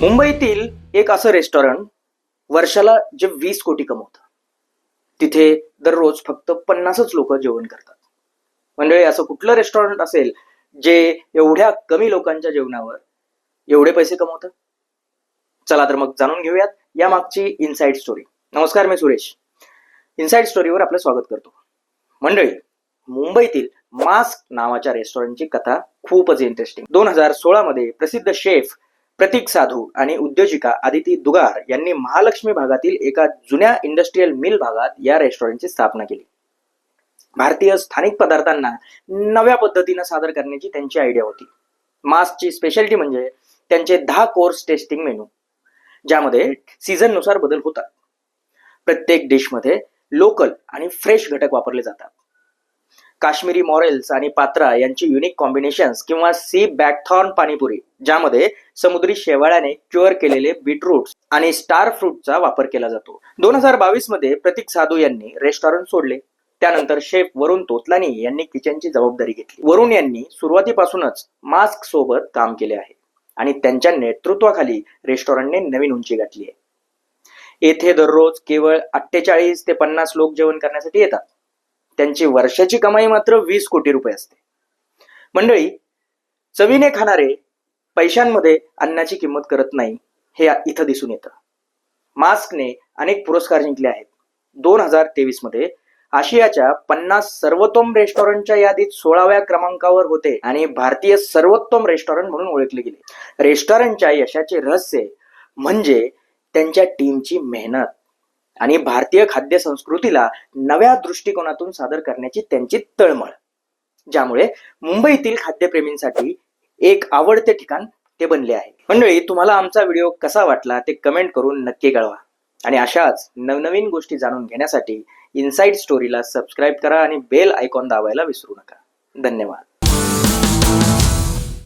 मुंबईतील एक असं रेस्टॉरंट वर्षाला जे वीस कोटी कमवतं. तिथे दररोज फक्त पन्नासच लोक जेवण करतात. म्हणजे असं कुठलं रेस्टॉरंट असेल जे एवढ्या कमी लोकांच्या जेवणावर एवढे पैसे कमवतात चला तर मग जाणून घेऊयात या मागची इनसाइड स्टोरी नमस्कार मी सुरेश. इनसाइड स्टोरीवर आपलं स्वागत करतो. मंडळी मुंबईतील मास्क नावाच्या रेस्टॉरंटची कथा खूपच इंटरेस्टिंग दोन हजार सोळा मध्ये प्रसिद्ध शेफ प्रतीक साधू आणि उद्योजिका आदिती दुगार यांनी महालक्ष्मी भागातील एका जुन्या इंडस्ट्रीयल मिल भागात या रेस्टॉरंटची स्थापना केली. भारतीय स्थानिक पदार्थांना नव्या पद्धतीनं सादर करण्याची त्यांची आयडिया होती. मास्कची स्पेशालिटी म्हणजे त्यांचे दहा कोर्स टेस्टिंग मेनू ज्यामध्ये सीझननुसार बदल होतात. प्रत्येक डिशमध्ये लोकल आणि फ्रेश घटक वापरले जातात. काश्मीरी मॉरेल्स आणि पात्रा यांची युनिक कॉम्बिनेशन्स किंवा सी बॅकथॉर्न पाणीपुरी ज्यामध्ये समुद्री शेवाळ्याने क्युअर केलेले बीटरूट आणि स्टार फ्रूटचा वापर केला जातो. दोन हजार बावीसमध्ये प्रतीक साधू यांनी रेस्टॉरंट सोडले. त्यानंतर शेफ वरुण तोतलानी यांनी किचनची जबाबदारी घेतली. वरुण यांनी सुरुवातीपासूनच मास्क सोबत काम केले आहे आणि त्यांच्या नेतृत्वाखाली रेस्टॉरंटने नवीन उंची गाठली आहे. येथे दररोज केवळ अठ्ठेचाळीस ते पन्नास लोक जेवण करण्यासाठी येतात. त्यांची वर्षाची कमाई मात्र वीस कोटी रुपये असते. मंडळी चवीने खाणारे पैशांमध्ये अन्नाची किंमत करत नाही हे इथं दिसून येतं. मास्कने अनेक पुरस्कार जिंकले आहेत. दोन हजार तेवीसमध्ये आशियाच्या पन्नास सर्वोत्तम रेस्टॉरंटच्या यादीत सोळाव्या क्रमांकावर होते आणि भारतीय सर्वोत्तम रेस्टॉरंट म्हणून ओळखले गेले. रेस्टॉरंटच्या यशाचे रहस्य म्हणजे त्यांच्या टीमची मेहनत आणि भारतीय खाद्य संस्कृतीला नव्या दृष्टिकोनातून सादर करण्याची त्यांची तळमळ ज्यामुळे मुंबईतील खाद्यप्रेमींसाठी एक आवडते ठिकाण ते बनले आहे. मंडळी तुम्हाला आमचा व्हिडिओ कसा वाटला ते कमेंट करून नक्की कळवा. आणि अशाच नवनवीन गोष्टी जाणून घेण्यासाठी इनसाइड स्टोरीला सबस्क्राईब करा आणि बेल आयकॉन दाबायला विसरू नका. धन्यवाद.